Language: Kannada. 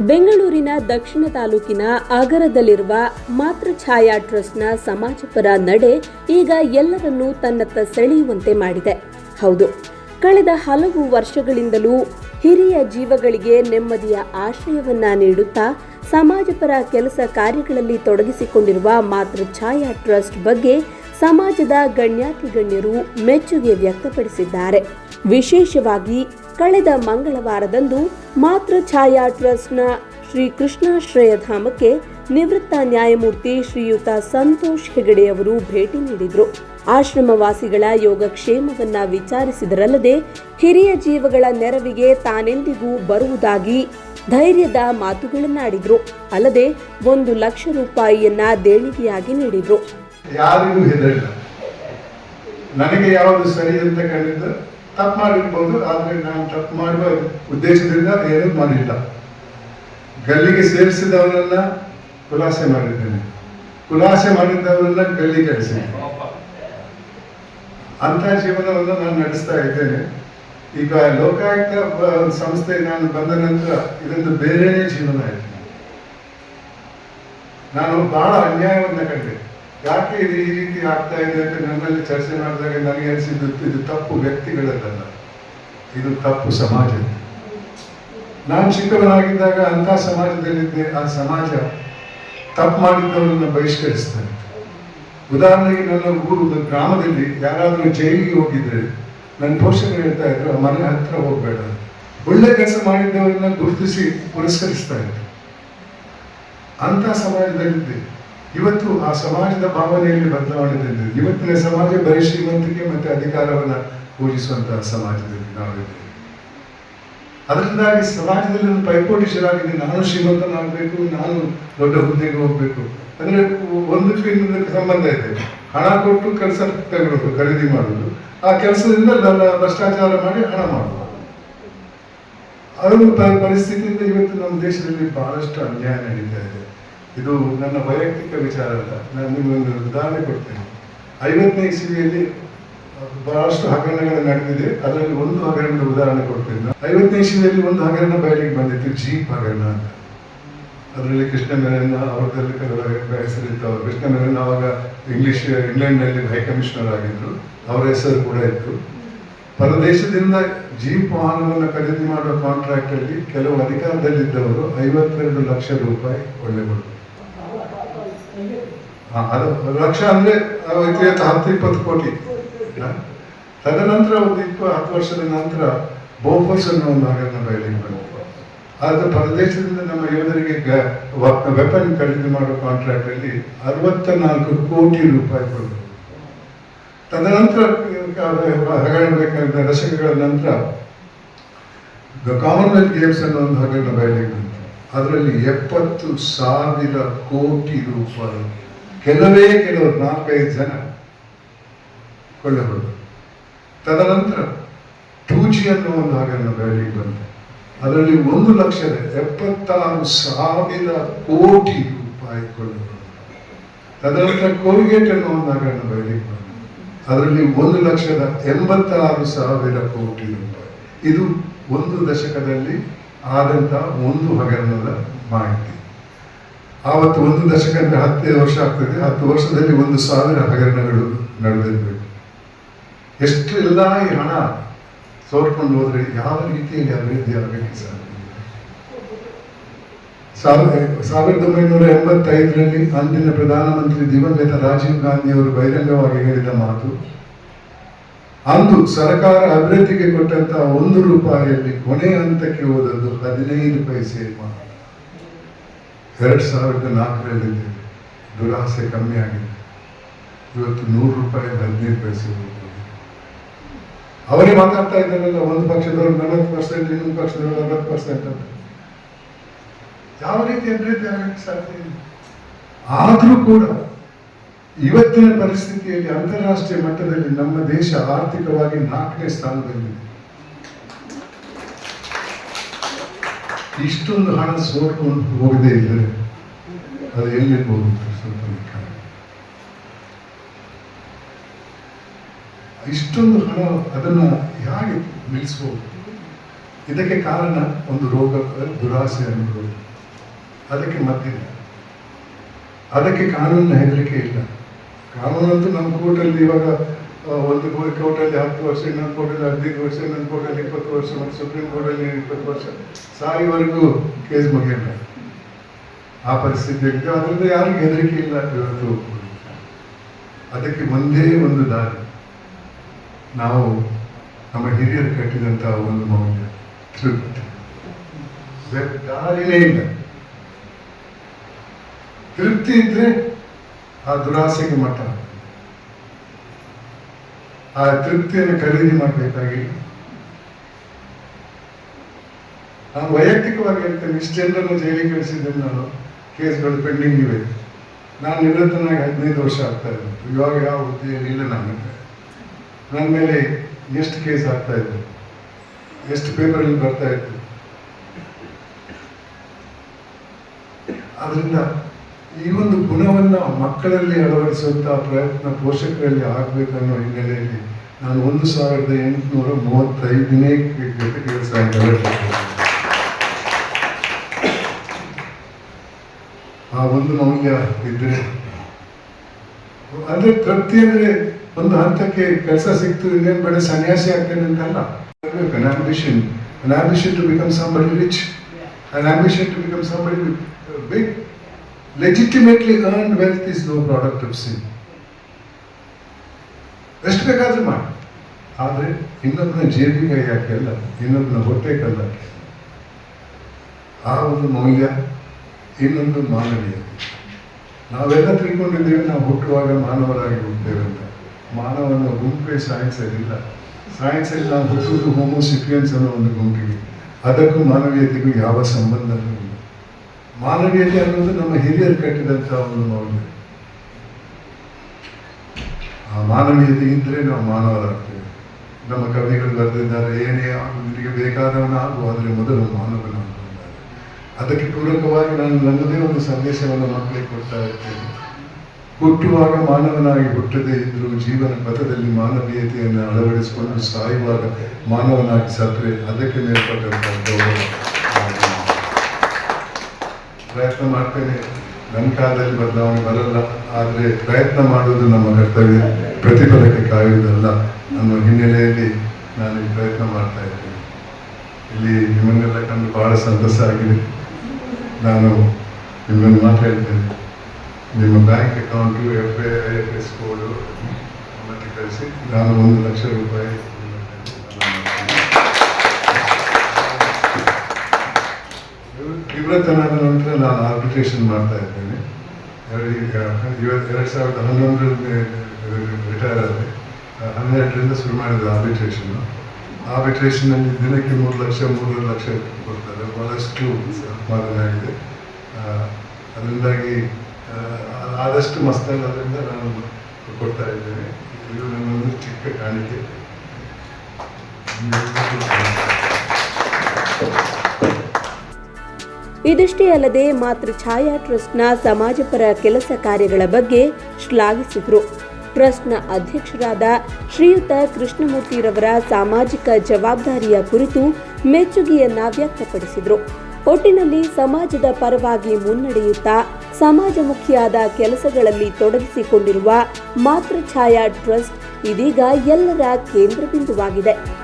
ಬೆಂಗಳೂರಿನ ದಕ್ಷಿಣ ತಾಲೂಕಿನ ಆಗರದಲ್ಲಿರುವ ಮಾತೃಛಾಯಾ ಟ್ರಸ್ಟ್ನ ಸಮಾಜಪರ ನಡೆ ಈಗ ಎಲ್ಲರನ್ನೂ ತನ್ನತ್ತ ಸೆಳೆಯುವಂತೆ ಮಾಡಿದೆ. ಹೌದು, ಕಳೆದ ಹಲವು ವರ್ಷಗಳಿಂದಲೂ ಹಿರಿಯ ಜೀವಗಳಿಗೆ ನೆಮ್ಮದಿಯ ಆಶ್ರಯವನ್ನ ನೀಡುತ್ತಾ ಸಮಾಜಪರ ಕೆಲಸ ಕಾರ್ಯಗಳಲ್ಲಿ ತೊಡಗಿಸಿಕೊಂಡಿರುವ ಮಾತೃಛಾಯಾ ಟ್ರಸ್ಟ್ ಬಗ್ಗೆ ಸಮಾಜದ ಗಣ್ಯಾತಿ ಗಣ್ಯರು ಮೆಚ್ಚುಗೆ ವ್ಯಕ್ತಪಡಿಸಿದ್ದಾರೆ. ವಿಶೇಷವಾಗಿ ಕಳೆದ ಮಂಗಳವಾರದಂದು ಮಾತೃಛಾಯಾ ಟ್ರಸ್ಟ್ನ ಶ್ರೀ ಕೃಷ್ಣಾಶ್ರಯಧಾಮಕ್ಕೆ ನಿವೃತ್ತ ನ್ಯಾಯಮೂರ್ತಿ ಶ್ರೀಯುತ ಸಂತೋಷ್ ಹೆಗಡೆ ಅವರು ಭೇಟಿ ನೀಡಿದರು. ಆಶ್ರಮವಾಸಿಗಳ ಯೋಗಕ್ಷೇಮವನ್ನ ವಿಚಾರಿಸಿದರಲ್ಲದೆ ಹಿರಿಯ ಜೀವಗಳ ನೆರವಿಗೆ ತಾನೆಂದಿಗೂ ಬರುವುದಾಗಿ ಧೈರ್ಯದ ಮಾತುಗಳನ್ನಾಡಿದ್ರು. ಅಲ್ಲದೆ ಒಂದು ಲಕ್ಷ ರೂಪಾಯಿಯನ್ನ ದೇಣಿಗೆಯಾಗಿ ನೀಡಿದ್ರು. ತಪ್ಪು ಮಾಡಿರ್ಬೋದು, ಆದ್ರೆ ನಾನು ತಪ್ಪು ಮಾಡುವ ಉದ್ದೇಶದಿಂದ ಏನೂ ಮಾಡಿಲ್ಲ. ಗಲ್ಲಿಗೆ ಸೇರಿಸಿದವರನ್ನ ಖುಲಾಸೆ ಮಾಡಿದ್ದೇನೆ. ಖುಲಾಸೆ ಮಾಡಿದ್ದವರನ್ನ ಗಲ್ಲಿ ಕಳಿಸಿದ್ದೇನೆ ಅಂತ ಜೀವನವನ್ನು ನಾನು ನಡೆಸ್ತಾ ಇದ್ದೇನೆ. ಈಗ ಲೋಕಾಯುಕ್ತ ಸಂಸ್ಥೆ ನಾನು ಬಂದ ನಂತರ ಇದೊಂದು ಬೇರೆನೇ ಜೀವನ ಆಯ್ತು. ನಾನು ಬಹಳ ಅನ್ಯಾಯವನ್ನ ಕಂಡೆ ಯಾಕೆ ಇದು ಈ ರೀತಿ ಆಗ್ತಾ ಇದೆ ಅಂತ ನನ್ನಲ್ಲಿ ಚರ್ಚೆ ಮಾಡಿದಾಗ ನನಗೆ ಅನಿಸಿದ್ದು ಇದು ತಪ್ಪು ವ್ಯಕ್ತಿಗಳದ್ದಲ್ಲ. ಇದು ತಪ್ಪು ಸಮಾಜ ನಾನು ಚಿಕ್ಕವನಾಗಿದ್ದಾಗ ಅಂತ ಸಮಾಜದಲ್ಲಿದ್ದೆ. ಆ ಸಮಾಜ ತಪ್ಪು ಮಾಡಿದ್ದವರನ್ನ ಬಹಿಷ್ಕರಿಸ್ತಾರೆ. ಉದಾಹರಣೆಗೆ ನನ್ನ ಊರು ಗ್ರಾಮದಲ್ಲಿ ಯಾರಾದರೂ ಜೈಲಿಗೆ ಹೋಗಿದ್ರೆ ನನ್ನ ಪೋಷಕರು ಹೇಳ್ತಾ ಇದ್ರು, "ಆ ಮನೆ ಹತ್ರ ಹೋಗ್ಬೇಡ. ಒಳ್ಳೆ ಕೆಲಸ ಮಾಡಿದ್ದವರನ್ನ ಗುರುತಿಸಿ ಪುರಸ್ಕರಿಸ್ತಾ ಇದ್ರು. ಅಂತ ಸಮಾಜದಲ್ಲಿದ್ದೆ. ಇವತ್ತು ಆ ಸಮಾಜದ ಭಾವನೆಯಲ್ಲಿ ಬದಲಾವಣೆ ತಂದಿದೆ ಇವತ್ತಿನ ಸಮಾಜ ಬರೀ ಶ್ರೀಮಂತಿಕೆ ಮತ್ತೆ ಅಧಿಕಾರವನ್ನ ಪೂಜಿಸುವಂತಹ ಸಮಾಜದಲ್ಲಿ ನಾವಿದ್ದೇವೆ. ಅದರಿಂದಾಗಿ ಸಮಾಜದಲ್ಲಿ ಒಂದು ಪೈಪೋಟಿಶರಾಗಿದೆ ನಾನು ಶ್ರೀಮಂತನಾಗಬೇಕು, ನಾನು ದೊಡ್ಡ ಹುದ್ದೆಗೆ ಹೋಗ್ಬೇಕು. ಅಂದ್ರೆ ಒಂದಕ್ಕೆ ಇನ್ನೊಂದಕ್ಕೆ ಸಂಬಂಧ ಇದೆ. ಹಣ ಕೊಟ್ಟು ಕೆಲಸ ತಗೊಳ್ಳೋದು ಖರೀದಿ ಮಾಡುವುದು. ಆ ಕೆಲಸದಿಂದ ಭ್ರಷ್ಟಾಚಾರ ಮಾಡಿ ಹಣ ಮಾಡುವುದು. ಅದೊಂದು ಪರಿಸ್ಥಿತಿಯಿಂದ ಇವತ್ತು ನಮ್ಮ ದೇಶದಲ್ಲಿ ಬಹಳಷ್ಟು ಅನ್ಯಾಯ ನಡೀತಾ ಇದೆ. ಇದು ನನ್ನ ವೈಯಕ್ತಿಕ ವಿಚಾರ ಅಂತ. ನಾನು ನಿಮಗೊಂದು ಉದಾಹರಣೆ ಕೊಡ್ತೇನೆ. ಐವತ್ತನೇ ಇಸವಿಯಲ್ಲಿ ಬಹಳಷ್ಟು ಹಗರಣಗಳು ನಡೆದಿದೆ. ಅದರಲ್ಲಿ ಒಂದು ಹಗರಣದ ಉದಾಹರಣೆ ಕೊಡ್ತೇನೆ. ಐವತ್ತನೇ ಇಸವಿಯಲ್ಲಿ ಒಂದು ಹಗರಣ ಬಯಲಿಗೆ ಬಂದಿತ್ತು ಜೀಪ್ ಹಗರಣ ಅಂತ. ಅದರಲ್ಲಿ ಕೃಷ್ಣ ಮೆನನ್ ಅವರದಲ್ಲಿ ಹೆಸರಿತ್ತು. ಅವರು ಕೃಷ್ಣ ಮೆನನ್ ಅವಾಗ ಇಂಗ್ಲಿಷ್ ಇಂಗ್ಲೆಂಡ್ನಲ್ಲಿ ಹೈ ಕಮಿಷನರ್ ಆಗಿದ್ರು. ಅವರ ಹೆಸರು ಕೂಡ ಇತ್ತು. ಪರದೇಶದಿಂದ ಜೀಪ್ ವಾಹನವನ್ನು ಖರೀದಿ ಮಾಡುವ ಕಾಂಟ್ರಾಕ್ಟ್ ಅಲ್ಲಿ ಕೆಲವು ಅಧಿಕಾರದಲ್ಲಿದ್ದವರು ಐವತ್ತೆರಡು ಲಕ್ಷ ರೂಪಾಯಿ ಒಳ್ಳೆ ಹಾ, ಅದು ಲಕ್ಷ ಅಂದರೆ ಇವತ್ತು ಹತ್ತು, ಇಪ್ಪತ್ತು ಕೋಟಿ. ತದನಂತರ ಒಂದು ಇಪ್ಪ ಹತ್ತು ವರ್ಷದ ನಂತರ ಬೋಫೋಸ್ ಅನ್ನೋ ಒಂದು ಹಗರಣ ಬಯಲಿಗೆ ಬಂತು ಆದರೆ ಪ್ರದೇಶದಿಂದ ನಮ್ಮ ಯೋಧರಿಗೆ ವೆಪನ್ ಖರೀದಿ ಮಾಡೋ ಕಾಂಟ್ರಾಕ್ಟ್ ಅಲ್ಲಿ ಅರವತ್ತ ನಾಲ್ಕು ಕೋಟಿ ರೂಪಾಯಿ ಕೊಡಬೇಕು ತದನಂತರ ಹಗರಣ ಬೇಕಾದ ದಶಕಗಳ ನಂತರ ಕಾಮನ್ವೆಲ್ತ್ ಗೇಮ್ಸ್ ಅನ್ನೋ ಒಂದು ಹಗರಣ ಬಯಲಿಗೆ ಬಂತು. ಅದರಲ್ಲಿ ಎಪ್ಪತ್ತು ಸಾವಿರ ಕೋಟಿ ರೂಪಾಯಿ. ಕೆಲವೇ ಕೆಲವರು ನಾಲ್ಕೈದು ಜನ ಕೊಳ್ಳಬಹುದು. ತದನಂತರ ಟೂಜಿ ಅನ್ನೋ ಒಂದು ಹಗರಣ ಬಯಲಿಗೆ ಬಂತು. ಅದರಲ್ಲಿ ಒಂದು ಲಕ್ಷದ ಎಪ್ಪತ್ತಾರು ಸಾವಿರ ಕೋಟಿ ರೂಪಾಯಿ ಕೊಳ್ಳಬಹುದು. ತದನಂತರ ಕೋಲ್ಗೇಟ್ ಅನ್ನೋ ಒಂದು ಹಗರಣ ಬಯಲಿಗೆ ಬಂತು. ಅದರಲ್ಲಿ ಒಂದು ಲಕ್ಷದ ಎಂಬತ್ತಾರು ಸಾವಿರ ಕೋಟಿ ರೂಪಾಯಿ. ಇದು ಒಂದು ದಶಕದಲ್ಲಿ ಆದಂತಹ ಒಂದು ಹಗರಣದ ಮಾಹಿತಿ. ಆವತ್ತು ಒಂದು ದಶಕ ಅಂದ್ರೆ ವರ್ಷ ಆಗ್ತದೆ. ಹತ್ತು ವರ್ಷದಲ್ಲಿ ಒಂದು ಸಾವಿರ ಹಗರಣಗಳು ನಡೆದಿರಬೇಕು ಎಷ್ಟು ಎಲ್ಲ ಈ ಹಣ ಸೋರ್ಕೊಂಡು ಹೋದ್ರೆ ಯಾವ ರೀತಿಯಲ್ಲಿ ಅಭಿವೃದ್ಧಿ ಸಾವಿರ- ಸಾವಿರದ ಒಂಬೈನೂರ ಎಂಬತ್ತೈದರಲ್ಲಿ ಅಂದಿನ ಪ್ರಧಾನಮಂತ್ರಿ ದಿವಂಗತ ರಾಜೀವ್ ಗಾಂಧಿ ಅವರು ಬಹಿರಂಗವಾಗಿ ಹೇಳಿದ ಮಾತು, ಅಂದು ಸರ್ಕಾರ ಅಭಿವೃದ್ಧಿಗೆ ಕೊಟ್ಟಂತಹ ಒಂದು ರೂಪಾಯಿಯಲ್ಲಿ ಕೊನೆ ಹಂತಕ್ಕೆ ಹೋದದ್ದು ಹದಿನೈದು ಪೈಸೆ ಮಾತ್ರ. ಎರಡ್ ಸಾವಿರದ ನಾಲ್ಕರಲ್ಲಿ ದುರಾಸೆ ಕಮ್ಮಿ ಆಗಿದೆ ಇವತ್ತು ನೂರು ರೂಪಾಯಿ ಹದಿನೈದು ಪೈಸೆ ಹೋಗ್ಬೋದು ಅವರೇ ಮಾತಾಡ್ತಾ ಇದ್ದಾರಲ್ಲ, ಒಂದು ಪಕ್ಷದವರು ನಲವತ್ತು ಪರ್ಸೆಂಟ್, ಇನ್ನೊಂದು ಪಕ್ಷದವರು ಅರವತ್ತು ಪರ್ಸೆಂಟ್ ಅಂತ. ಯಾವ ರೀತಿ ಅಭಿವೃದ್ಧಿ ಆಗಕ್ಕೆ ಸಾಧ್ಯ ಇಲ್ಲ. ಆದರೂ ಕೂಡ ಇವತ್ತಿನ ಪರಿಸ್ಥಿತಿಯಲ್ಲಿ ಅಂತಾರಾಷ್ಟ್ರೀಯ ಮಟ್ಟದಲ್ಲಿ ನಮ್ಮ ದೇಶ ಆರ್ಥಿಕವಾಗಿ ನಾಲ್ಕನೇ ಸ್ಥಾನದಲ್ಲಿದೆ. ಇಷ್ಟೊಂದು ಹಣ ಸೋರ್ಕೊಂಡು ಹೋಗದೆ ಇದ್ದರೆ ಅದು ಎಲ್ಲಿರ್ಬೋದು ಸ್ವಲ್ಪ. ಇಷ್ಟೊಂದು ಹಣ ಅದನ್ನ ಹೇಗೆ ನಿಲ್ಲಿಸ್ಬೋದು? ಇದಕ್ಕೆ ಕಾರಣ ಒಂದು ರೋಗ, ದುರಾಸೆ ಅನ್ನೋದು. ಅದಕ್ಕೆ ಮದ್ದಿಲ್ಲ ಅದಕ್ಕೆ ಕಾನೂನಿನ ಹೆದರಿಕೆ ಇಲ್ಲ. ಕಾನೂನಂತೂ ನಮ್ಮ ಕೋರ್ಟಲ್ಲಿ ಇವಾಗ ಒಂದು ಕೋರ್ಟಲ್ಲಿ ಹತ್ತು ವರ್ಷ, ಇನ್ನೊಂದು ಕೋರ್ಟಲ್ಲಿ ಹದಿನೈದು ವರ್ಷ, ಇನ್ನೊಂದು ಕೋರ್ಟಲ್ಲಿ ಇಪ್ಪತ್ತು ವರ್ಷ, ಮತ್ತು ಸುಪ್ರೀಂ ಕೋರ್ಟಲ್ಲಿ ಇಪ್ಪತ್ತು ವರ್ಷ. ಸಾಯುವರೆಗೂ ಕೇಸ್ ಮುಗಿಯಲ್ಲ. ಆ ಪರಿಸ್ಥಿತಿ ಇತ್ತು. ಅದರಿಂದ ಯಾರಿಗೂ ಹೆದರಿಕೆ ಇಲ್ಲ ಇವತ್ತು ಅದಕ್ಕೆ ಒಂದೇ ಒಂದು ದಾರಿ. ನಾವು ನಮ್ಮ ಹಿರಿಯರು ಕಟ್ಟಿದಂತಹ ಒಂದು ಮೌಲ್ಯ, ತೃಪ್ತಿ. ದಾರಿನೇ ಇಲ್ಲ. ತೃಪ್ತಿ ಇದ್ರೆ ಆ ದುರಾಸೆಗೆ ಮಠ ಆ ತೃಪ್ತಿಯನ್ನು ಖರೀದಿ ಮಾಡಬೇಕಾಗಿ. ನಾನು ವೈಯಕ್ತಿಕವಾಗಿ ಹೇಳ್ತೇನೆ, ಇಷ್ಟು ಜನರನ್ನು ಜೈಲಿಗೆ ಕಳಿಸಿದ್ದೇನೆ ನಾನು ಕೇಸ್ಗಳು ಪೆಂಡಿಂಗ್ ಇವೆ. ನಾನು ನಿವೃತ್ತನಾಗಿ ಹದಿನೈದು ವರ್ಷ ಆಗ್ತಾ ಇತ್ತು ಇವಾಗ ಯಾವ ಹುದ್ದೆಯಲ್ಲಿ ಇಲ್ಲ ನಾನು ನನ್ನ ಮೇಲೆ ಎಷ್ಟು ಕೇಸ್ ಆಗ್ತಾ ಇತ್ತು ಎಷ್ಟು ಪೇಪರಲ್ಲಿ ಬರ್ತಾ ಇತ್ತು ಆದ್ರಿಂದ ಈ ಒಂದು ಗುಣವನ್ನ ಮಕ್ಕಳಲ್ಲಿ ಅಳವಡಿಸುವಂತಹ ಪ್ರಯತ್ನ ಪೋಷಕರಲ್ಲಿ ಆಗ್ಬೇಕನ್ನೋ ಹಿನ್ನೆಲೆಯಲ್ಲಿ ನಾನು ಒಂದು ಸಾವಿರದ ಎಂಟುನೂರ ಮೂವತ್ತೈದನೇ ಜೊತೆ ಆ ಒಂದು ಮೌಲ್ಯ ಇದ್ರೆ ಅಂದ್ರೆ ತೃಪ್ತಿ ಅಂದ್ರೆ ಒಂದು ಹಂತಕ್ಕೆ ಕೆಲಸ ಸಿಕ್ತು ಇನ್ನೇನು ಬೇಡ, ಸನ್ಯಾಸಿ ಆಗ್ತೇನೆ ಅಂತಲ್ಲ? An ambition an ambition to become somebody rich an ambition to become somebody uh, earn wealth is no product of sin ಎಷ್ಟು ಬೇಕಾದ್ರೂ ಮಾಡಿ. ಆದರೆ ಇನ್ನೊಬ್ಬನ ಜೇಬಿಗೆ ಯಾಕೆಲ್ಲ ಇನ್ನೊಬ್ಬನ ಹೊಟ್ಟೆಗಲ್ಲ ಆ ಒಂದು ಮೌಲ್ಯ ಇನ್ನೊಂದು ಮಾನವೀಯ. ನಾವೆಲ್ಲ ತಿಳ್ಕೊಂಡಿದ್ದೇವೆ ನಾವು ಹುಟ್ಟುವಾಗ ಮಾನವರಾಗಿ ಹುಟ್ಟೇವೆ ಅಂತ. ಮಾನವನ ಗುಂಪೇ ಸೈನ್ಸ್ ಇಲ್ಲ ಸೈನ್ಸ್ ಅಲ್ಲಿ ನಾವು ಹುಟ್ಟುವುದು ಹೋಮೋಸಿಪಿಯನ್ಸ್ ಅನ್ನೋ ಒಂದು ಗುಂಪಿಗೆ. ಅದಕ್ಕೂ ಮಾನವೀಯತೆಗೂ ಯಾವ ಸಂಬಂಧನೂ ಇಲ್ಲ. ಮಾನವೀಯತೆ ಅನ್ನೋದು ನಮ್ಮ ಹಿರಿಯರು ಕಟ್ಟಿದಂತಹ ಒಂದು ಮೌಲ್ಯ. ಆ ಮಾನವೀಯತೆ ಇದ್ರೆ ನಾವು ಮಾನವರಾಗ್ತೇವೆ. ನಮ್ಮ ಕವಿಗಳು ಬರೆದಿದ್ದಾರೆ, ಏನೇ ನಿನಗೆ ಬೇಕಾದವನಾಗು ಆದರೆ ಮೊದಲು ಮಾನವನ. ಅದಕ್ಕೆ ಪೂರಕವಾಗಿ ನಾನು ನನ್ನದೇ ಒಂದು ಸಂದೇಶವನ್ನು ಮಕ್ಕಳಿಗೆ ಕೊಡ್ತಾ ಇರ್ತೇನೆ. ಹುಟ್ಟುವಾಗ ಮಾನವನಾಗಿ ಹುಟ್ಟದೇ ಇದ್ರೂ ಜೀವನ ಪಥದಲ್ಲಿ ಮಾನವೀಯತೆಯನ್ನು ಅಳವಡಿಸಿಕೊಂಡು ಸಾಯುವಾಗ ಮಾನವನಾಗಿ ಸತ್ರೆ ಅದಕ್ಕೆ ಮೇಲ್ಪಟ್ಟಂತಹ ಗೌರವ. ಪ್ರಯತ್ನ ಮಾಡ್ತೇನೆ. ನನ್ನ ಕಾಲದಲ್ಲಿ ಬದಲಾವಣೆ ಬರಲ್ಲ. ಆದರೆ ಪ್ರಯತ್ನ ಮಾಡುವುದು ನಮ್ಮ ಕರ್ತವ್ಯ. ಪ್ರತಿಫಲಕ್ಕೆ ಕಾಯುವುದಲ್ಲ. ಅನ್ನೋ ಹಿನ್ನೆಲೆಯಲ್ಲಿ ನಾನು ಈ ಪ್ರಯತ್ನ ಮಾಡ್ತಾ ಇದ್ದೇನೆ. ಇಲ್ಲಿ ನಿಮ್ಮನ್ನೆಲ್ಲ ಕಂಡು ಬಹಳ ಸಂತಸ ಆಗಿದೆ. ನಾನು ನಿಮ್ಮನ್ನು ಮಾತಾಡ್ತೇನೆ ನಿಮ್ಮ bank account F I I F S code ಮತ್ತೆ ಕಳಿಸಿ. ನಾನು ಒಂದು ಲಕ್ಷ ರೂಪಾಯಿ ನಿವೃತ್ತನಾದ ನಂತರ ನಾನು ಆರ್ಬಿಟ್ರೇಷನ್ ಮಾಡ್ತಾ ಇದ್ದೇನೆ. ಈಗ ಇವತ್ತು ಎರಡು ಸಾವಿರದ ಹನ್ನೊಂದರಲ್ಲಿ ರಿಟೈರ್ ಆದರೆ ಹನ್ನೆರಡರಿಂದ ಶುರು ಮಾಡಿದ ಆರ್ಬಿಟ್ರೇಷನ್ ಆರ್ಬಿಟ್ರೇಷನಲ್ಲಿ ದಿನಕ್ಕೆ ಮೂರು ಲಕ್ಷ ಮೂರು ಲಕ್ಷ ಕೊಡ್ತಾರೆ. ಭಾಳಷ್ಟು ಸಂಪಾದನೆ ಆಗಿದೆ. ಆ, ಅದರಿಂದಾಗಿ ಆದಷ್ಟು ಮಸ್ತಲ್ಲ ಅದರಿಂದ ನಾನು ಕೊಡ್ತಾ ಇದ್ದೇನೆ. ಇದು ನನ್ನೊಂದು ಚಿಕ್ಕ ಕಾಣಿಕೆ. ಇದಿಷ್ಟೇ ಅಲ್ಲದೆ ಮಾತೃ ಛಾಯಾ ಟ್ರಸ್ಟ್ನ ಸಮಾಜಪರ ಕೆಲಸ ಕಾರ್ಯಗಳ ಬಗ್ಗೆ ಶ್ಲಾಘಿಸಿದರು. ಟ್ರಸ್ಟ್ನ ಅಧ್ಯಕ್ಷರಾದ ಶ್ರೀಯುತ ಕೃಷ್ಣಮೂರ್ತಿರವರ ಸಾಮಾಜಿಕ ಜವಾಬ್ದಾರಿಯ ಕುರಿತು ಮೆಚ್ಚುಗೆಯನ್ನ ವ್ಯಕ್ತಪಡಿಸಿದರು. ಒಟ್ಟಿನಲ್ಲಿ ಸಮಾಜದ ಪರವಾಗಿ ಮುನ್ನಡೆಯುತ್ತಾ ಸಮಾಜಮುಖಿಯಾದ ಕೆಲಸಗಳಲ್ಲಿ ತೊಡಗಿಸಿಕೊಂಡಿರುವ ಮಾತೃ ಛಾಯಾ ಟ್ರಸ್ಟ್ ಇದೀಗ ಎಲ್ಲರ ಕೇಂದ್ರ ಬಿಂದುವಾಗಿದೆ